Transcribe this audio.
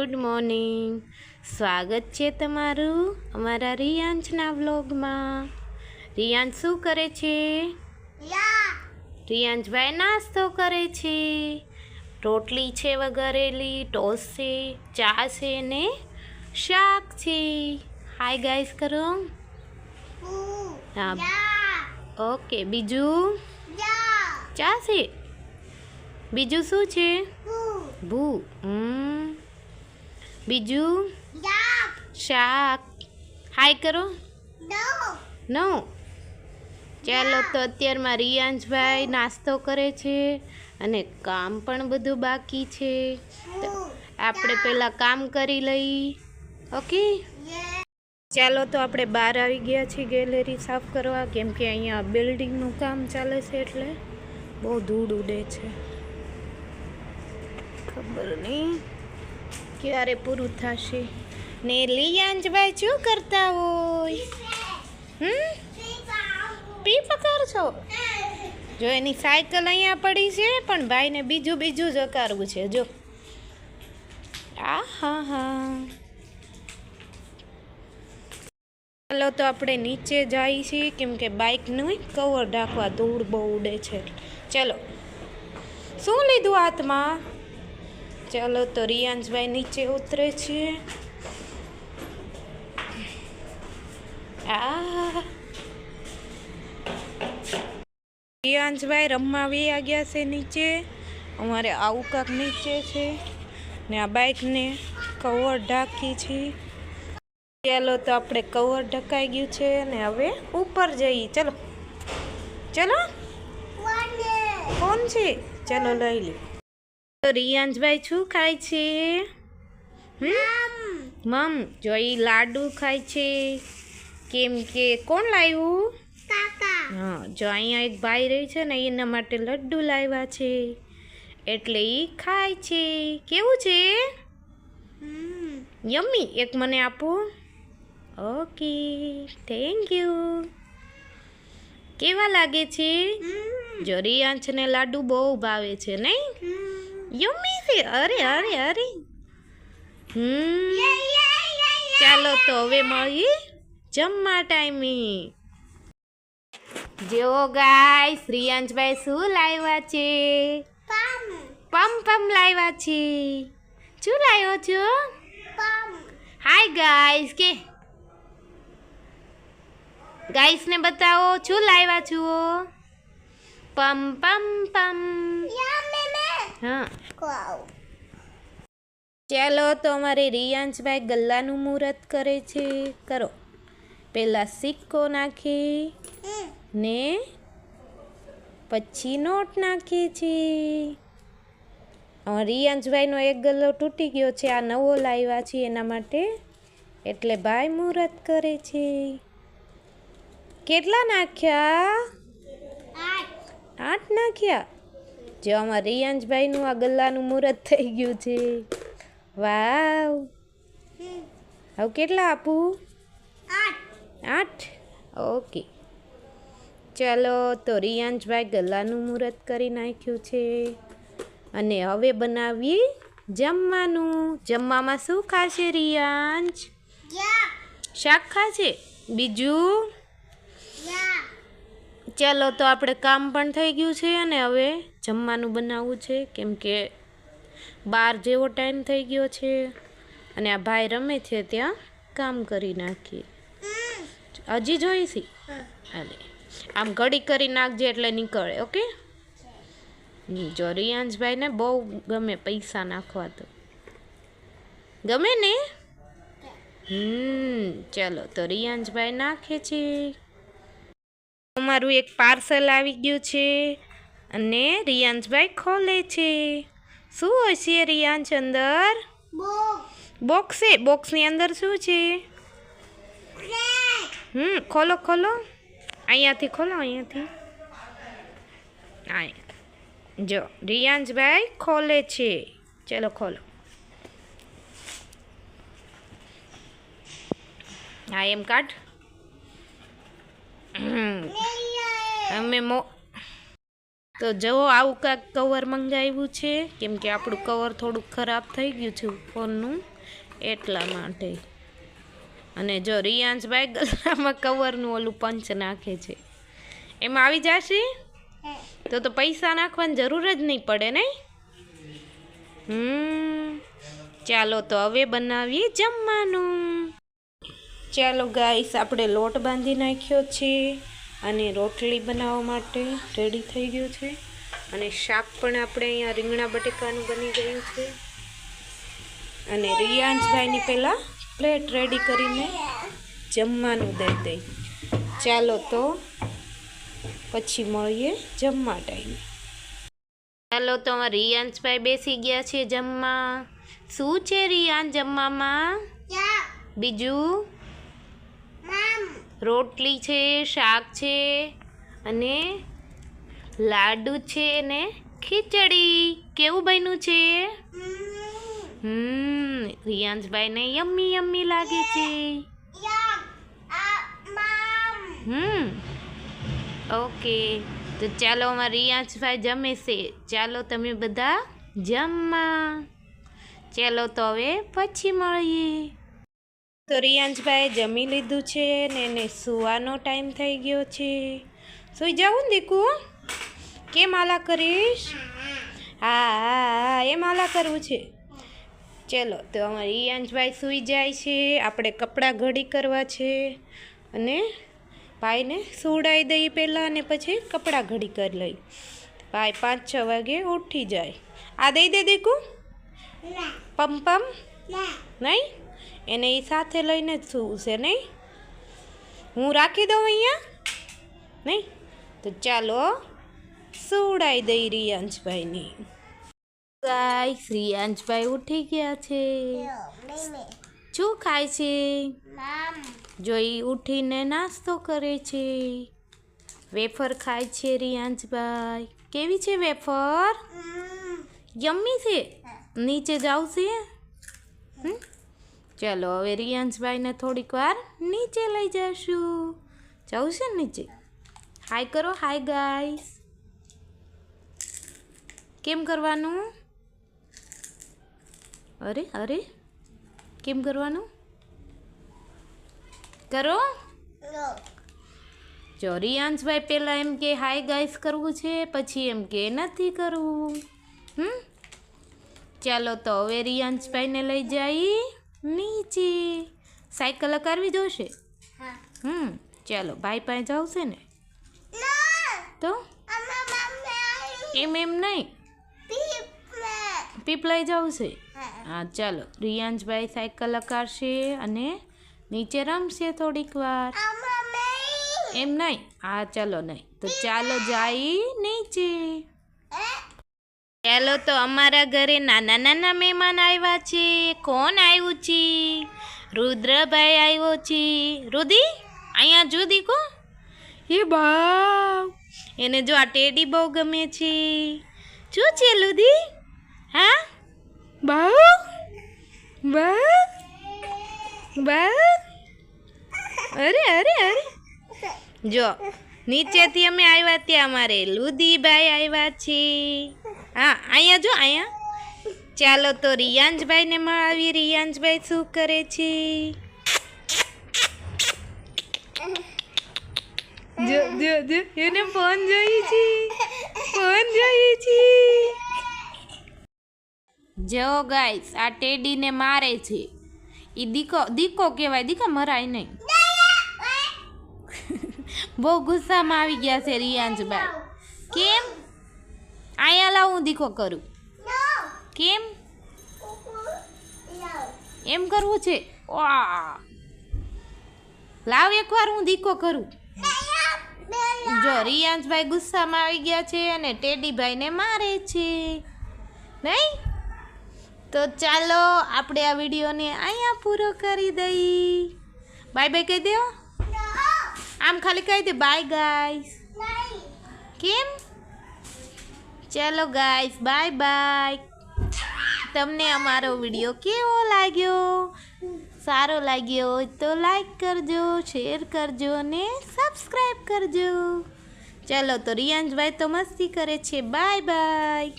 Good morning સ્વાગત છે તમારું અમારા રિયાંશના વ્લોગમાં. રિયાંશ શું કરે છે? રિયાંશભાઈ નાસ્તો કરે છે. રોટલી છે વઘારેલી, ટોસ છે, ચા છે ને શાક છે. હાય ગાઈસ કરો. હા. ઓકે, બીજું? ચા છે. બીજું શું છે? ભૂ. હમ. બીજું? શાક. હાય કરો. નો ચાલો તો અત્યારમાં રિયાંશભાઈ નાસ્તો કરે છે અને કામ પણ બધું બાકી છે. તો આપણે પહેલાં કામ કરી લઈ. ઓકે? ચાલો તો આપણે બહાર આવી ગયા છીએ ગેલેરી સાફ કરવા કેમ કે અહીંયા બિલ્ડિંગનું કામ ચાલે છે એટલે બહુ ધૂળ ઉડે છે. ખબર નહીં. ક્યારે પૂરું થશે? ને લિયાંજભાઈ શું કરતા હોય? હમ? પી પકાર છો જો એની સાયકલ અહીંયા પડી છે, પણ ભાઈને બીજું બીજું જ અકારવું છે, જો. આ હા ચાલો તો આપણે નીચે જઈએ છીએ કેમ કે બાઇકનું કવર ઢાંકવા ધૂળ બહુ ઉડે છે. ચલો. શું લીધું હાથમાં ચાલો તો રિયાંશભાઈ નીચે ઉતરે છે. આ. રિયાંશભાઈ રમવા આવી ગયા છે નીચે. અમારે આવું કાંક નીચે છે ને આ બાઇકને કવર ઢાંકી છે. ચાલો તો આપણે કવર ઢકાઈ ગયું છે ને હવે ઉપર જઈએ. ચલો. ચલો. કોણ છે? ચલો લઈ લે. તો રિયાંશભાઈ શું ખાય છે? મમ જોઈ ઈ લાડુ ખાય છે. કેમ કે કોણ લાવ્યું હા જો અહીંયા એક ભાઈ રહી છે ને એના માટે લડ્ડુ લાવ્યા છે. એટલે એ ખાય છે. કેવું છે? યમ્મી એક મને આપો. ઓકે થેન્ક યુ કેવા લાગે છે? જો રિયાંશને લાડુ બહુ ભાવે છે નહીં? યમ્મી છે અરે અરે અરે. હમ. ચાલો તો હવે મળીએ જમવા ટાઈમે. જેવો ગાય શ્રીયંશભાઈ શું લાવ્યા છે? પમ. પમ લાવ્યા છે. શું લાવ્યો છો? હાય ગાઈસ કે? ગાઈસને બતાવો શું લાવ્યા છો? પમ પમ પમ. હા. ચાલો તો અમારે રિયાંશભાઈ ગલ્લાનું મુહૂર્ત કરે છે. કરો. પહેલાં સિક્કો નાખી ને પછી નોટ છીએ હવે રિયાંશભાઈનો એક ગલ્લો તૂટી ગયો છે. આ નવો લાવ્યા છે એના માટે. એટલે ભાઈ મુહૂર્ત કરે છે. કેટલા નાખ્યા? આઠ નાખ્યા? જો આમાં રિયાંશભાઈનું આ ગલ્લાનું મુહૂર્ત થઈ ગયું છે. વાવ. હવે કેટલા આપું? આઠ. ઓકે. ચાલો તો રિયાંશભાઈ ગલ્લાનું મુહૂર્ત કરી નાખ્યું છે. અને હવે બનાવીએ જમવાનું. જમવામાં શું ખાશે રિયાંશ શાક ખાશે? બીજું? ચાલો તો આપણે કામ પણ થઈ ગયું છે અને હવે જમવાનું બનાવવું છે? કેમ કે બાર જેવો ટાઈમ થઈ ગયો છે અને આ ભાઈ રમે છે ત્યાં કામ કરી નાખીએ હજી જોઈશી હાલે. આમ ઘડી કરી નાખજે એટલે નીકળે, ઓકે? જો રિયાંશભાઈને બહુ ગમે પૈસા નાખવા તો. ગમે ને? હમ, ચાલો તો રિયાંશભાઈ નાખે છે. અમારું એક પાર્સલ આવી ગયું છે. અને રિયાંશભાઈ ખોલે છે. શું છે રિયાંશ અંદર? બોક્સ છે બોક્સની અંદર શું છે? હમ ખોલો ખોલો. અહીંયાથી ખોલો અહીંયાથી. જો રિયાંશભાઈ ખોલે છે. ચલો ખોલો. હા એમ કાઢ. અમે મો તો જવો આવું કાંક કવર મંગાવ્યું છે. કેમ કે આપણું કવર થોડુંક ખરાબ થઈ ગયું છે ફોનનું એટલા માટે. અને જો રિયાંશભાઈ ગલામાં કવરનું ઓલું પંચ નાખે છે. એમાં આવી જશે? તો તો પૈસા નાખવાની જરૂર જ નહીં પડે નહીં હમ. ચાલો તો હવે બનાવીએ જમવાનું. ચાલો ગાઈસ આપણે લોટ બાંધી નાખ્યો છે. અને રોટલી બનાવવા માટે રેડી થઈ ગયું છે. અને શાક પણ આપણે અહીંયા રીંગણા બટેકાનું બની ગયું છે. અને રિયાંશભાઈની પહેલાં પ્લેટ રેડી કરીને જમવાનું દઈ દઈ. ચાલો તો પછી મળીએ જમવા ટાઈમે. ચાલો તો રિયાંશભાઈ બેસી ગયા છે જમવા. શું છે રિયાંશ જમવામાં? બીજું? રોટલી છે, શાક છે અને લાડુ છે ને ખીચડી. કેવું બન્યું છે? હમ રિયાંશભાઈને યમ્મી યમ્મી લાગે છે. Hmm, okay. તો ચાલો અમારા રિયાંશભાઈ જમે છે. ચાલો તમે બધા જમવા. ચાલો તો હવે પછી મળીએ. તો રિયાંશભાઈ જમી લીધું છે ને એને સુવાનો ટાઈમ થઈ ગયો છે. સુઈ જાઉં ને દીકુ? કેમ આલા કરીશ? હા હા હા એમ આલા કરવું છે. ચલો તો અમારે રિયાંશભાઈ સૂઈ જાય છે. આપણે કપડાં ઘડી કરવા છે અને ભાઈને સુવડાવી દઈએ પહેલાં અને પછી કપડાં ઘડી કરી લઈ ભાઈ પાંચ છ વાગે ઉઠી જાય. આ દઈ દે દીકુ? પમ પમ? નહીં? એને એ સાથે લઈને જ સુવશે નહીં? હું રાખી દઉં અહીંયા? નહીં? તો ચાલો સુવડાવી દઈ રિયાંશભાઈની. ગાઈસ રિયાંશભાઈ ઉઠી ગયા છે. શું ખાય છે? જોઈ ઉઠીને નાસ્તો કરે છે. વેફર ખાય છે રિયાંશભાઈ. કેવી છે વેફર? યમ્મી છે? નીચે જાવ છે? હમ? ચાલો હવે રિયાંશભાઈને થોડીક વાર નીચે લઈ જશું. જવું છે નીચે? હાય કરો હાય ગાઈસ કેમ કરવાનું? અરે અરે કેમ કરવાનું? કરો. જો રિયાંશભાઈ પહેલાં એમ કે હાય ગાઈસ કરવું છે પછી એમ કે નથી કરવું. હમ? ચાલો તો હવે રિયાંશભાઈને લઈ જઈ નીચે. સાયકલ કરવી જોશે? હમ ચાલો ભાઈ પાસે જાવશે ને? તો? એમ એમ નહીં? પીપ લઈ જવું છે હા ચાલો રિયાંશભાઈ સાયકલ લકારશે અને નીચે રમશે થોડીક વાર. એમ નહીં? હા ચાલો નહીં. તો ચાલો જાય નીચે. ચાલો તો અમારા ઘરે નાના નાના મહેમાન આવ્યા છે. કોણ આવ્યું છે? રુદ્રભાઈ આવ્યો છે. રુધિ અહીંયા જો દીકો. એ બા એને જો આ ટેડી બહુ ગમે છે. શું છે લુધી? હા? બહુ બા બા અરે અરે અરે. જો નીચેથી અમે આવ્યા ત્યાં અમારે લુદીભાઈ આવ્યા છે. હા અહીંયા જો અહીંયા. ચાલો તો રિયાંજભાઈને મળાવી રિયાંજભાઈ શું કરે છે? જો જો જો એને ફોન જોઈ છે. ફોન જોઈ છે. જો ગાઈસ આ ટેડીને મારે છે. ઈ દીકો દીકો કહેવાય. દીકા મરાય નહીં. બહુ ગુસ્સામાં આવી ગયા છે રિયાંજભાઈ. કેમ? અહીંયા લાવ હું દીખો કરું. કેમ? એમ કરવું છે? લાવ એકવાર હું દીકો કરું. જો રિયાંશભાઈ ગુસ્સામાં આવી ગયા છે અને ટેડીભાઈને મારે છે. નહીં? તો ચાલો આપણે આ વિડીયોને અહીંયા પૂરો કરી દઈ. બાય બાય કહી દો આમ ખાલી કહી દે બાય ગાઈસ. કેમ? ચાલો ગાઈસ બાય બાય તમને અમારો વીડિયો કેવો લાગ્યો? સારો લાગ્યો હોય તો લાઈક કરજો શેર કરજો અને સબસ્ક્રાઈબ કરજો. ચાલો તો રિયાંશભાઈ તો મસ્તી કરે છે. Bye bye